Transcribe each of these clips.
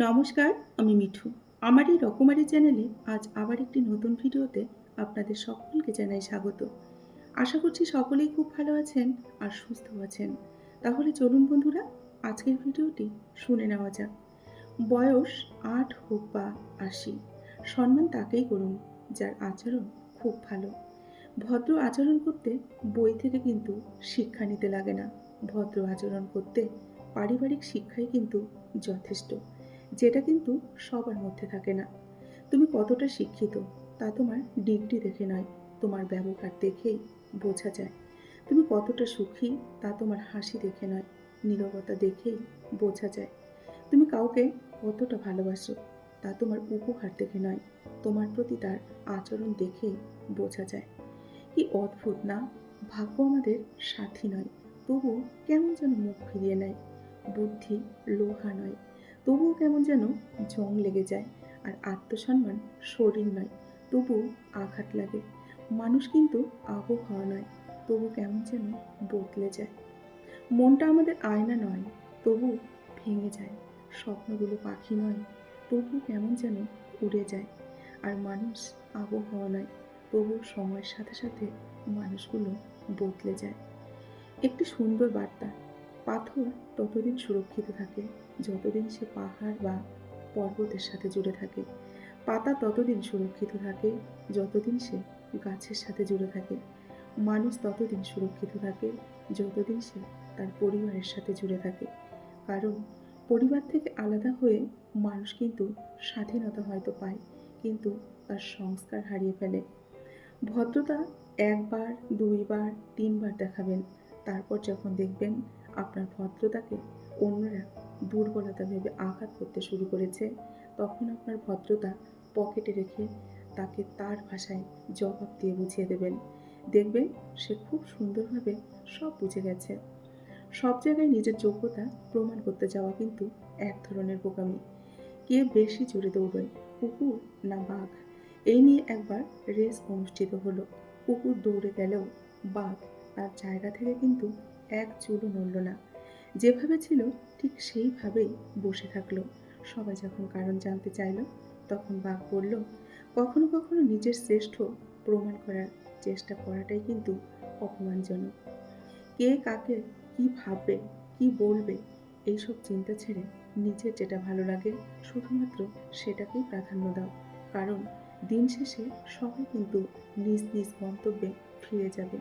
নমস্কার, আমি মিঠু। আমার এই রকমারি চ্যানেলে আজ আবার একটি নতুন ভিডিওতে আপনাদের সকলকে জানাই স্বাগত। আশা করছি সকলেই খুব ভালো আছেন আর সুস্থ আছেন। তাহলে চলুন বন্ধুরা, আজকের ভিডিওটি শুনে নেওয়া যাক। বয়স আট হোক বা আশি, সম্মান তাকেই করুন, যার আচরণ খুব ভালো। ভদ্র আচরণ করতে বই থেকে কিন্তু শিক্ষা নিতে লাগে না। ভদ্র আচরণ করতে পারিবারিক শিক্ষাই কিন্তু যথেষ্ট। যেটা কিন্তু সবার মধ্যে থাকে না। তুমি কতটা শিক্ষিত, তা তোমার ডিগ্রি দেখে নয়, তোমার ব্যবহার দেখেই বোঝা যায়। তুমি কতটা সুখী, তা তোমার হাসি দেখে নয়, নীরবতা দেখেই বোঝা যায়। তুমি কাউকে কতটা ভালোবাসো, তা তোমার উপহার দেখে নয়, তোমার প্রতি তার আচরণ দেখেই বোঝা যায়। কি অদ্ভুত না? ভাগ্য আমাদের সাথী নয় তবু কেমন যেন মুখ ফিরিয়ে নেয়, বুদ্ধি লোহা নয়। তবুও কেমন যেন জং লেগে যায় আর আত্মসম্মান শরীর নয়, তবুও আঘাত লাগে। মানুষ কিন্তু আবহাওয়া নয় তবু কেমন যেন বদলে যায়। মনটা আমাদের আয়না নয় তবু ভেঙে যায়। স্বপ্নগুলো পাখি নয় তবু কেমন যেন উড়ে যায়। আর মানুষ আবহাওয়া নয় তবু সময়ের সাথে সাথে মানুষগুলো বদলে যায়। একটি সুন্দর বার্তা পাথর ততদিন সুরক্ষিত থাকে, যতদিন সে পাহাড় বা পর্বতের সাথে জুড়ে থাকে। পাতা ততদিন সুরক্ষিত থাকে, যতদিন সে গাছের সাথে জুড়ে থাকে। মানুষ ততদিন সুরক্ষিত থাকে, যতদিন সে তার পরিবারের সাথে জুড়ে থাকে। কারণ পরিবার থেকে আলাদা হয়ে মানুষ কিন্তু স্বাধীনতা হয়তো পায়, কিন্তু তার সংস্কার হারিয়ে ফেলে। ভদ্রতা একবার, দুইবার, তিনবার দেখাবেন। তারপর যখন দেখবেন ভদ্রতাকে অন্যরা দুর্বলতা ভেবে আঘাত করতে শুরু করেছে, তখন আপনার ভদ্রতা পকেটে রেখে তাকে তার ভাষায় জবাব দিয়ে বুঝিয়ে দেবেন। দেখবেন সে খুব সুন্দরভাবে সব বুঝে গেছে। সব জায়গায় নিজের যোগ্যতা প্রমাণ করতে যাওয়া কিন্তু এক ধরনের বোকামি। কে বেশি জোরে দৌড়বে কুকুর না বাঘ? এই নিয়ে একবার রেস অনুষ্ঠিত হলো। কুকুর দৌড়ে গেলেও বাঘ তার জায়গা থেকে কিন্তু এক চুলও নড়ল না। যেভাবে ছিল, ঠিক সেইভাবেই বসে থাকল। সবাই যখন কারণ জানতে চাইল, তখন বাঘ বলল, কখনো কখনো নিজের শ্রেষ্ঠ প্রমাণ করার চেষ্টা করাটাই কিন্তু অপমানজনক। কে কাকে কি ভাববে, কি বলবে, এইসব চিন্তা ছেড়ে নিজের যেটা ভালো লাগে, শুধুমাত্র সেটাকেই প্রাধান্য দাও। কারণ দিন শেষে সবাই কিন্তু নিজ নিজ গন্তব্যে ফিরে যাবে।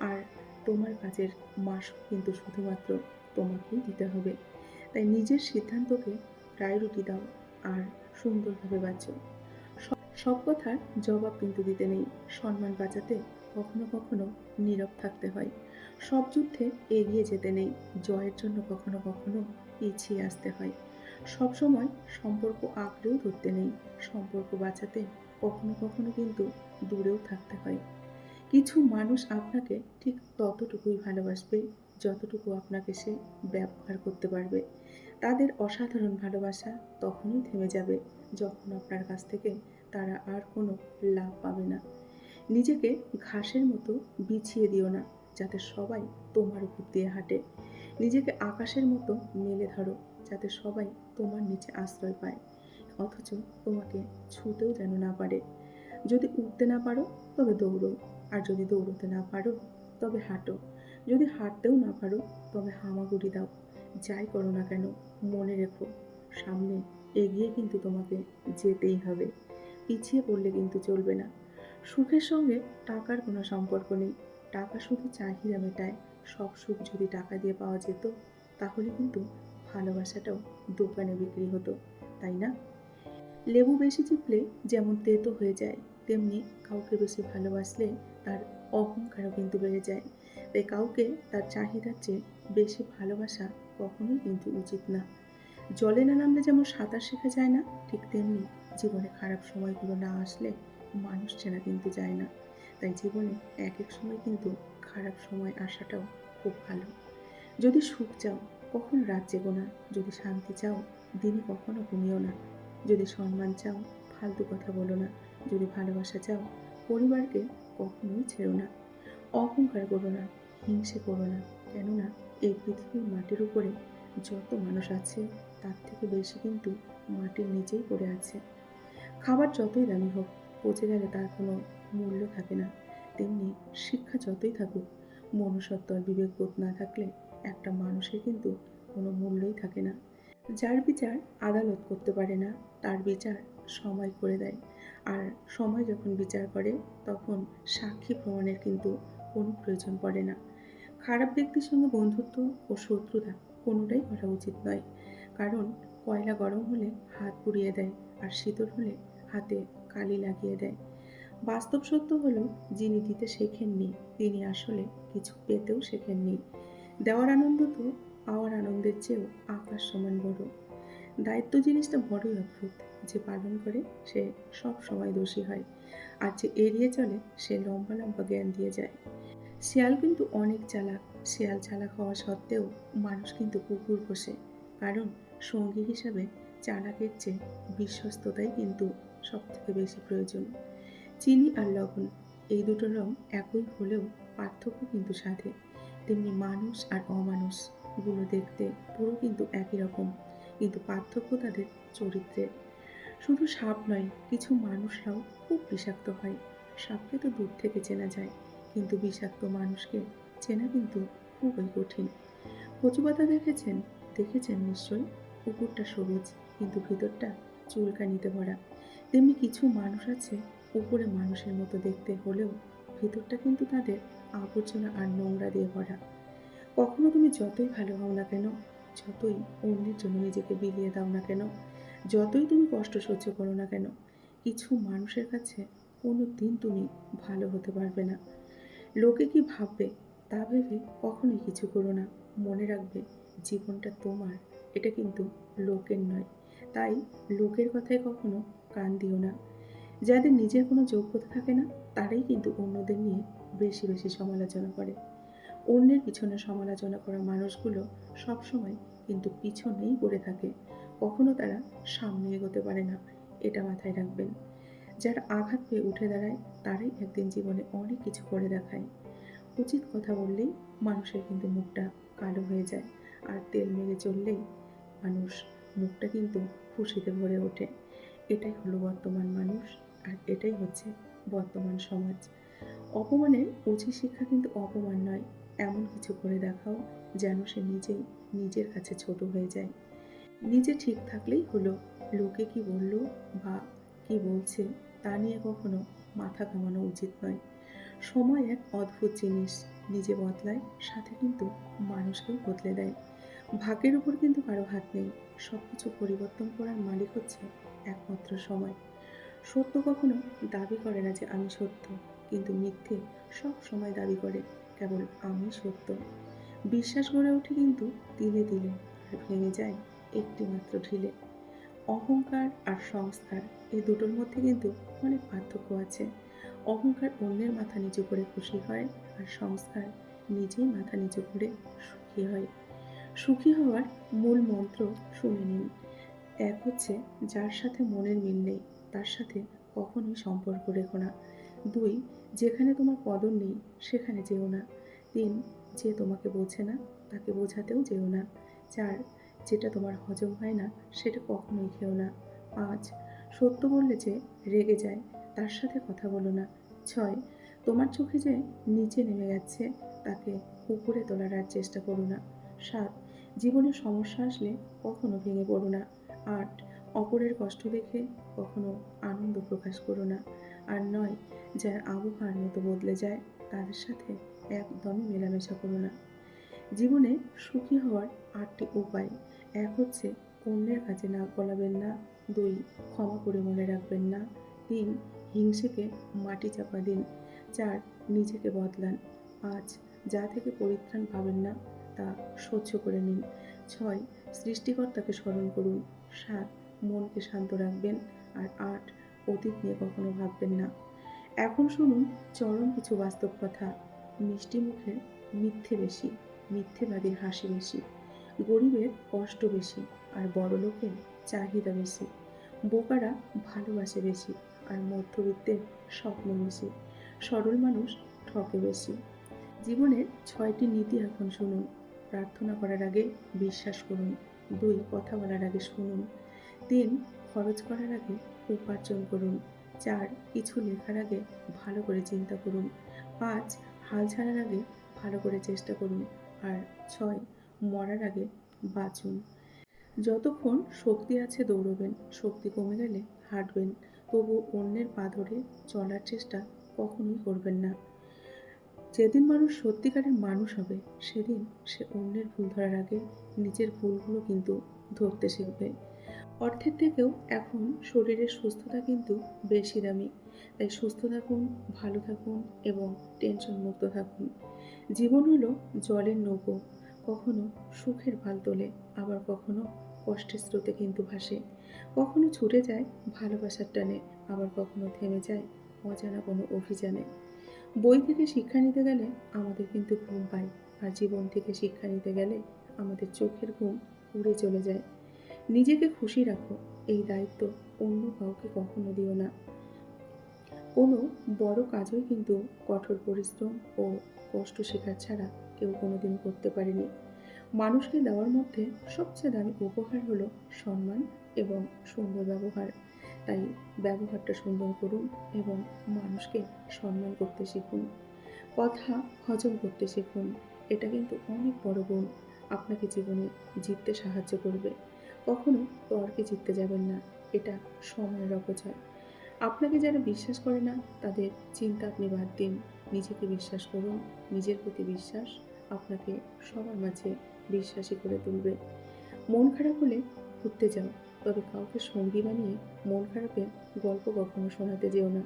আর তোমার কাজের মাস কিন্তু শুধুমাত্র তোমাকেই দিতে হবে। তাই নিজের সিদ্ধান্তকে প্রায়োরিটি দাও আর সুন্দরভাবে বাঁচো। সব- কথার জবাব কিন্তু দিতে নেই। সম্মান বাঁচাতে কখনো কখনো নীরব থাকতে হয়। সব যুদ্ধে এগিয়ে যেতে নেই। জয়ের জন্য কখনো কখনো পিছিয়ে আসতে হয়। সব সময় সম্পর্ক আঁকড়েও ধরতে নেই। সম্পর্ক বাঁচাতে কখনো কখনো কিন্তু দূরেও থাকতে হয়। কিছু মানুষ আপনাকে ঠিক ততটুকুই ভালোবাসবে, যতটুকু আপনাকে সে ব্যবহার করতে পারবে। তাদের অসাধারণ ভালোবাসা তখনই থেমে যাবে যখন আপনার কাছ থেকে তারা আর কোনো লাভ পাবে না। নিজেকে ঘাসের মতো বিছিয়ে দিও না, যাতে সবাই তোমার উপর দিয়ে হাঁটে। নিজেকে আকাশের মতো মেলে ধরো, যাতে সবাই তোমার নিচে আশ্রয় পায়, অথচ তোমাকে ছুতেও যেন না পারে। যদি উঠতে না পারো, তবে দৌড়ো। আর যদি দৌড়তে না পারো, তবে হাঁটো। যদি হাঁটতেও না পারো, তবে হামাগুড়ি দাও। যাই করো না কেন, মনে রেখো, সামনে এগিয়ে কিন্তু তোমাকে যেতেই হবে। পিছিয়ে পড়লে কিন্তু চলবে না। সুখের সঙ্গে টাকার কোনো সম্পর্ক নেই। টাকা শুধু চাহিদা মেটায়। সব সুখ যদি টাকা দিয়ে পাওয়া যেত, তাহলে কিন্তু ভালোবাসাটাও দোকানে বিক্রি হতো, তাই না? লেবু বেশি চিপলে যেমন তেতো হয়ে যায়, তেমনি কাউকে বেশি ভালোবাসলে তার অহংকারও কিন্তু বেড়ে যায়। তাই কাউকে তার চাহিদার চেয়ে বেশি ভালোবাসা কখনোই কিন্তু উচিত না। জলে না নামলে যেমন সাঁতার শেখা যায় না, ঠিক তেমনি জীবনে খারাপ সময়গুলো না আসলে মানুষ চেনা কিন্তু যায় না। তাই জীবনে এক এক সময় কিন্তু খারাপ সময় আসাটাও খুব ভালো। যদি সুখ চাও, কখনো রাত জেগো না? যদি শান্তি চাও, দিনে কখনো ঘুমিও না। যদি সম্মান চাও, ফালতু কথা বলো না। যদি ভালোবাসা চাও, পরিবারকে কখনোই ছেড়ো না। অহংকার করো না, হিংসে করো না, কেননা এই পৃথিবীর মাটির উপরে যত মানুষ আছে, তার থেকে বেশি কিন্তু মাটির নিচেই পড়ে আছে। খাবার যতই দামি হোক, পচে গেলে তার কোনো মূল্য থাকে না। তেমনি শিক্ষা যতই থাকুক, মনুষ্যত্ব আর বিবেকবোধ না থাকলে একটা মানুষের কিন্তু কোনো মূল্যই থাকে না। যার বিচার আদালত করতে পারে না, তার বিচার সময় করে দেয়। আর সময় যখন বিচার করে, তখন সাক্ষী প্রমাণের কিন্তু কোনো প্রয়োজন পড়ে না। খারাপ ব্যক্তির সঙ্গে বন্ধুত্ব ও শত্রুতা কোনোটাই করা উচিত নয়। কারণ কয়লা গরম হলে হাত পুড়িয়ে দেয় আর শীতল হলে হাতে কালি লাগিয়ে দেয়। বাস্তব সত্য হলো, যিনি দিতে শেখেননি, তিনি আসলে কিছু পেতেও শেখেননি। দেওয়ার আনন্দ তো পাওয়ার আনন্দের চেয়েও আকাশ সমান বড়। দায়িত্ব জিনিসটা বড়ই অদ্ভুত যে পালন করে সে সব সময় দোষী হয় আর যে এড়িয়ে চলে সে লম্বা লম্বা জ্ঞান দিয়ে যায়। শিয়াল কিন্তু অনেক চালাক। শিয়াল চালাক হওয়া সত্ত্বেও মানুষ কিন্তু কুকুর পোষে। কারণ সঙ্গী হিসাবে চালাকের চেয়ে বিশ্বস্ততাই কিন্তু সব থেকে বেশি প্রয়োজন। চিনি আর লবণ এই দুটো রং একই হলেও পার্থক্য কিন্তু সাথে তেমনি মানুষ আর অমানুষগুলো দেখতে পুরো কিন্তু একই রকম। কিন্তু পার্থক্য তাদের চরিত্রে শুধু সাপ নয়, কিছু মানুষরাও খুব বিষাক্ত হয়। সাপকে তো দূর থেকে চেনা যায়, কিন্তু বিষাক্ত মানুষকে চেনা কিন্তু খুবই কঠিন। কচু পাতা দেখেছেন? দেখেছেন নিশ্চয়ই? কুকুরটা সবুজ, কিন্তু ভিতরটা চুলকানিতে ভরা। তেমনি কিছু মানুষ আছে উপরে মানুষের মতো দেখতে হলেও ভিতরটা কিন্তু তাদের আবর্জনা আর নোংরা দিয়ে ভরা। কখনো তুমি যতই ভালো হও না কেন যতই অন্যের জন্য নিজেকে বিলিয়ে দাও না কেন, যতই তুমি কষ্ট সহ্য করো না কেন, কিছু মানুষের কাছে কোনো দিন তুমি ভালো হতে পারবে না। লোকে কি ভাববে তা ভেবে কখনোই কিছু করো না। মনে রাখবে জীবনটা তোমার, এটা কিন্তু লোকের নয়। তাই লোকের কথায় কখনো কান দিও না। যাদের নিজের কোনো যোগ্যতা থাকে না, তারাই কিন্তু অন্যদের নিয়ে বেশি বেশি সমালোচনা করে। অন্যের পিছনে সমালোচনা করা মানুষগুলো সবসময় কিন্তু পিছনেই পড়ে থাকে। কখনো তারা সামনে এগোতে পারে না, এটা মাথায় রাখবেন। যারা আঘাত পেয়ে উঠে দাঁড়ায়, তারাই একদিন জীবনে অনেক কিছু করে দেখায়। উচিত কথা বললেই মানুষের কিন্তু মুখটা কালো হয়ে যায় আর তেল মেরে চললেই মানুষ মুখটা কিন্তু খুশিতে ভরে ওঠে। এটাই হলো বর্তমান মানুষ আর এটাই হচ্ছে বর্তমান সমাজ। অপমানের উচিত শিক্ষা কিন্তু অপমান নয় এমন কিছু করে দেখাও যেন সে নিজেই নিজের কাছে ছোট হয়ে যায়। নিজে ঠিক থাকলেই হলো। লোকে কি বলল বা কি বলছে তা নিয়ে কখনো মাথা ঘামানো উচিত নয়। সময় এক অদ্ভুত জিনিস। নিজে বদলায়, সাথে কিন্তু মানুষকেও বদলে দেয়। ভাগ্যের উপর কিন্তু কারও হাত নেই। সব কিছু পরিবর্তন করার মালিক হচ্ছে একমাত্র সময়। সত্য কখনো দাবি করে না যে আমি সত্য, কিন্তু মিথ্যে সব সময় দাবি করে। কেবল আমি সত্য। বিশ্বাস গড়ে ওঠে কিন্তু দিলে দিলে আর ভেঙে যায় একটি মাত্র ঢিলে। অহংকার আর সংস্কার এই দুটোর মধ্যে কিন্তু অনেক পার্থক্য আছে। অহংকার অন্যের মাথা নিচু করে খুশি হয়, আর সংস্কার নিজেই মাথা নিচু করে সুখী হয়। সুখী হওয়ার মূল মন্ত্র শুনে নিন। এক হচ্ছে, যার সাথে মনের মিল নেই, তার সাথে কখনোই সম্পর্ক রেখো না। দুই যেখানে তোমার কদর নেই, সেখানে যেও না। তিন, যে তোমাকে বোঝে না, তাকে বোঝাতেও যেও না। চার, যেটা তোমার হজম হয় না, সেটা কখনোই খেও না। পাঁচ, সত্য বললে যে রেগে যায়, তার সাথে কথা বলো না। ছয়, তোমার চোখে যে নিচে নেমে যাচ্ছে তাকে উপরে তোলার আর চেষ্টা করো না। সাত, জীবনে সমস্যা আসলে কখনো ভেঙে পড়ো না। আট, অপরের কষ্ট দেখে কখনো আনন্দ প্রকাশ করো না। আর নয় যারা আবহাওয়ার মতো বদলে যায় তাদের সাথে একদমই মেলামেশা করো না। জীবনে সুখী হওয়ার আটটি উপায়। এক হচ্ছে, অন্যের কাছে নাক গলাবেন না। দুই, ক্ষমা করে মনে রাখবেন না। তিন, হিংসেকে মাটি চাপা দিন। চার, নিজেকে বদলান। পাঁচ, যা থেকে পরিত্রাণ পাবেন না, তা সহ্য করে নিন। ছয়, সৃষ্টিকর্তাকে স্মরণ করুন। সাত, মনকে শান্ত রাখবেন। আর আট, অতীত নিয়ে কখনো ভাববেন না। এখন শুনুন চরম কিছু বাস্তব কথা। মিষ্টি মুখের মিথ্যে বেশি, মিথ্যেবাদীর হাসি বেশি, গরিবের কষ্ট বেশি আর বড় লোকের চাহিদা বেশি, বোকারা ভালোবাসে বেশি আর মধ্যবিত্তের স্বপ্ন বেশি, সরল মানুষ ঠকে বেশি। জীবনের ছয়টি নীতি এখন শুনুন, প্রার্থনা করার আগে বিশ্বাস করুন, দুই কথা বলার আগে শুনুন, তিন খরচ করার আগে উপার্জন করুন চার কিছু লেখার আগে ভালো করে চিন্তা করুন। পাঁচ, হাল ছাড়ার আগে ভালো করে চেষ্টা করুন। আর ছয়, মরার আগে বাঁচুন। যতক্ষণ শক্তি আছে দৌড়বেন, শক্তি কমে গেলে হাঁটবেন। তবু অন্যের পা ধরে চলার চেষ্টা কখনোই করবেন না। যেদিন মানুষ সত্যিকারের মানুষ হবে, সেদিন সে অন্যের ভুল ধরার আগে নিজের ভুলগুলো কিন্তু ধরতে শিখবে। অর্থের থেকেও এখন শরীরের সুস্থতা কিন্তু বেশি দামি। তাই সুস্থ থাকুন, ভালো থাকুন এবং টেনশন মুক্ত থাকুন। জীবন হলো জলের নৌকো, কখনো সুখের ভালো তোলে, আবার কখনো কষ্টের স্রোতে কিন্তু ভাসে। কখনো ছুটে যায় ভালোবাসার টানে, আবার কখনো থেমে যায় অজানা কোনো অভিযানে। বই থেকে শিক্ষা নিতে গেলে আমাদের কিন্তু ঘুম পায়, আর জীবন থেকে শিক্ষা নিতে গেলে আমাদের চোখের ঘুম উড়ে চলে যায়। নিজেকে খুশি রাখো, এই দায়িত্ব অন্য কাউকে কখনো দিও না। কোনো বড় কাজই কিন্তু কঠোর পরিশ্রম ও কষ্ট শেখার ছাড়া কেউ কোনোদিন করতে পারেনি। মানুষকে দেওয়ার মধ্যে সবচেয়ে দামি উপহার হলো সম্মান এবং সুন্দর ব্যবহার। তাই ব্যবহারটা সুন্দর করুন এবং মানুষকে সম্মান করতে শিখুন। কথা হজম করতে শিখুন, এটা কিন্তু অনেক বড় গুণ। আপনাকে জীবনে জিততে সাহায্য করবে। কখনো তর্কে জিততে যাবেন না, এটা সময়ের অপচয়। আপনাকে যারা বিশ্বাস করে না, তাদের চিন্তা আপনি বাদ দিন। নিজেকে বিশ্বাস করুন, নিজের প্রতি বিশ্বাস আপনাকে সবার মাঝে বিশ্বাসী করে তুলবে। মন খারাপ হলে ঘুরতে যাও, তবে কাউকে সঙ্গী বানিয়ে মন খারাপের গল্প কখনো শোনাতে যেও না।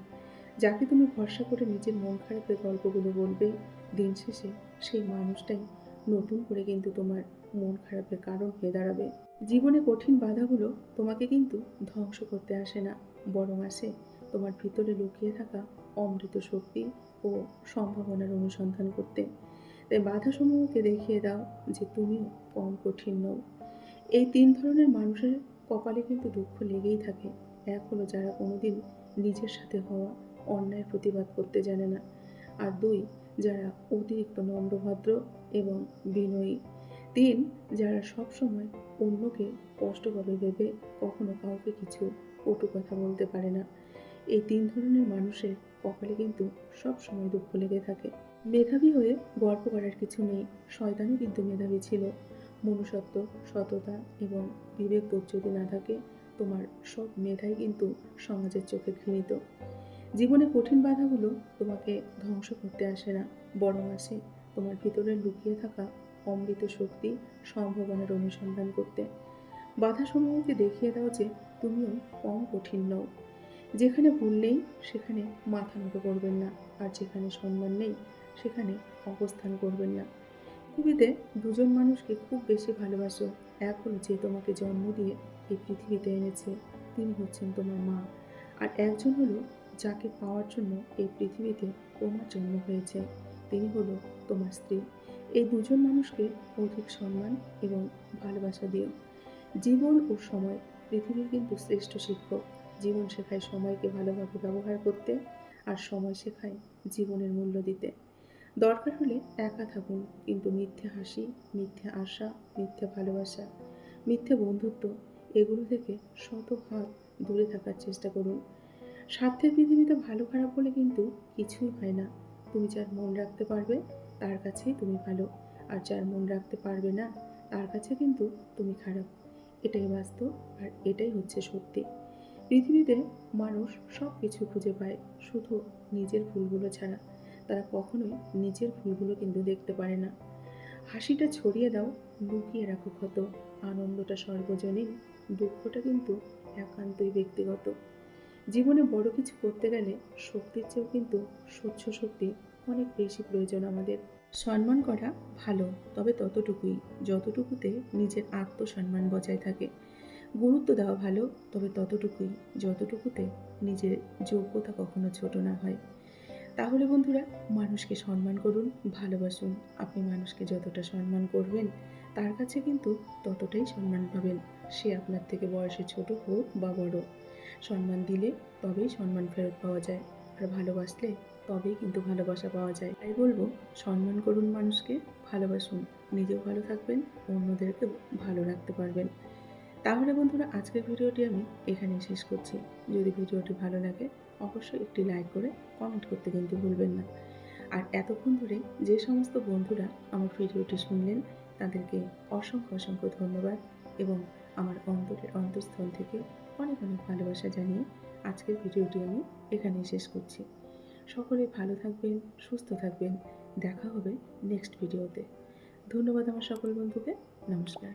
যাকে তুমি ভরসা করে নিজের মন খারাপের গল্পগুলো বলবে, দিন শেষে সেই মানুষটাই নতুন করে কিন্তু তোমার মন খারাপের কারণ হয়ে দাঁড়াবে। জীবনে কঠিন বাধাগুলো তোমাকে কিন্তু ধ্বংস করতে আসে না, বরং আসে তোমার ভিতরে লুকিয়ে থাকা অমৃত শক্তি ও সম্ভাবনার অনুসন্ধান করতে। তাই বাধাসমূহকে দেখিয়ে দাও যে তুমিও কম কঠিন নও। এই তিন ধরনের মানুষের কপালে কিন্তু দুঃখ লেগেই থাকে। এক হলো যারা কোনোদিন নিজের সাথে হওয়া, অন্যায় প্রতিবাদ করতে জানে না। আর দুই, যারা অতিরিক্ত নম্রভদ্র এবং বিনয়ী। তিন, যারা সবসময় অন্যকে কষ্ট পাবে ভেবে কখনো কাউকে কিছু কটু কথা বলতে পারে না। এই তিন ধরনের মানুষের কপালে কিন্তু সব সময় দুঃখ লেগে থাকে। মেধাবী হয়ে গর্ব করার কিছু নেই, শয়তানও কিন্তু মেধাবী ছিল। মনুষ্যত্ব, সততা এবং বিবেকবোধ যদি না থাকে, তোমার সব মেধাই কিন্তু সমাজের চোখে ঘৃণিত। জীবনে কঠিন বাধাগুলো তোমাকে ধ্বংস করতে আসে না, বরং আসে তোমার ভিতরে লুকিয়ে থাকা অমৃত শক্তি সম্ভাবনার অনুসন্ধান করতে। বাধা বাধাসমূহকে দেখিয়ে দাও যে তুমিও কম কঠিন নও। যেখানে ভুল নেই, সেখানে মাথা নত করবেন না। আর যেখানে সম্মান নেই, সেখানে অবস্থান করবেন না। পৃথিবীতে দুজন মানুষকে খুব বেশি ভালোবাসো। এক হলো যে তোমাকে জন্ম দিয়ে এই পৃথিবীতে এনেছে, তিনি হচ্ছেন তোমার মা। আর একজন হলো যাকে পাওয়ার জন্য এই পৃথিবীতে তোমার জন্ম হয়েছে, তিনি হলো তোমার স্ত্রী। এই দুজন মানুষকে অধিক সম্মান এবং ভালোবাসা দিও। জীবন ও সময় পৃথিবীর কিন্তু শ্রেষ্ঠ শিক্ষক। জীবন শেখায় সময়কে ভালোভাবে ব্যবহার করতে আর সময় শেখায় জীবনের মূল্য দিতে। দরকার হলে একা থাকুন, কিন্তু মিথ্যে হাসি, মিথ্যে আশা, মিথ্যে ভালোবাসা, মিথ্যে বন্ধুত্ব এগুলো থেকে শতভাগ দূরে থাকার চেষ্টা করুন। স্বার্থের পৃথিবীতে ভালো খারাপ বলে কিন্তু কিছুই হয় না। তুমি যার মন রাখতে পারবে তার কাছেই তুমি ভালো, আর যার মন রাখতে পারবে না, তার কাছে কিন্তু তুমি খারাপ। এটাই বাস্তব, আর এটাই হচ্ছে সত্যি। পৃথিবীতে মানুষ সব কিছু খুঁজে পায়, শুধু নিজের ভুলগুলো ছাড়া। তারা কখনোই নিজের ভুলগুলো কিন্তু দেখতে পারে না। হাসিটা ছড়িয়ে দাও, লুকিয়ে রাখো ক্ষত। আনন্দটা সর্বজনীন, দুঃখটা কিন্তু একান্তই ব্যক্তিগত। জীবনে বড় কিছু করতে গেলে শক্তির চেয়েও কিন্তু স্বচ্ছ শক্তি অনেক বেশি প্রয়োজন আমাদের। সম্মান করা ভালো, তবে ততটুকুই, যতটুকুতে নিজের আত্মসম্মান বজায় থাকে। গুরুত্ব দেওয়া ভালো, তবে ততটুকুই, যতটুকুতে নিজের যোগ্যতা কখনো ছোট না হয়। তাহলে বন্ধুরা, মানুষকে সম্মান করুন, ভালোবাসুন। আপনি মানুষকে যতটা সম্মান করবেন, তার কাছে কিন্তু ততটাই সম্মান পাবেন। সে আপনার থেকে বয়সে ছোট হোক বা বড়। সম্মান দিলে তবেই সম্মান ফেরত পাওয়া যায়। আর ভালোবাসলে তবেই কিন্তু ভালোবাসা পাওয়া যায়। তাই বলব, সম্মান করুন মানুষকে, ভালোবাসুন। নিজেও ভালো থাকবেন, অন্যদেরকেও ভালো রাখতে পারবেন। তাহলে বন্ধুরা, আজকের ভিডিওটি আমি এখানেই শেষ করছি। যদি ভিডিওটি ভালো লাগে, অবশ্যই একটি লাইক করে কমেন্ট করতে কিন্তু ভুলবেন না। আর এতক্ষণ ধরে যে সমস্ত বন্ধুরা আমার ভিডিওটি শুনলেন, তাদেরকে অসংখ্য অসংখ্য ধন্যবাদ এবং আমার অন্তরের অন্তঃস্থল থেকে অনেক অনেক ভালোবাসা জানিয়ে আজকের ভিডিওটি আমি এখানেই শেষ করছি। সকলে ভালো থাকবেন সুস্থ থাকবেন। দেখা হবে নেক্সট ভিডিওতে ধন্যবাদ আমার সকল বন্ধুকে। নমস্কার।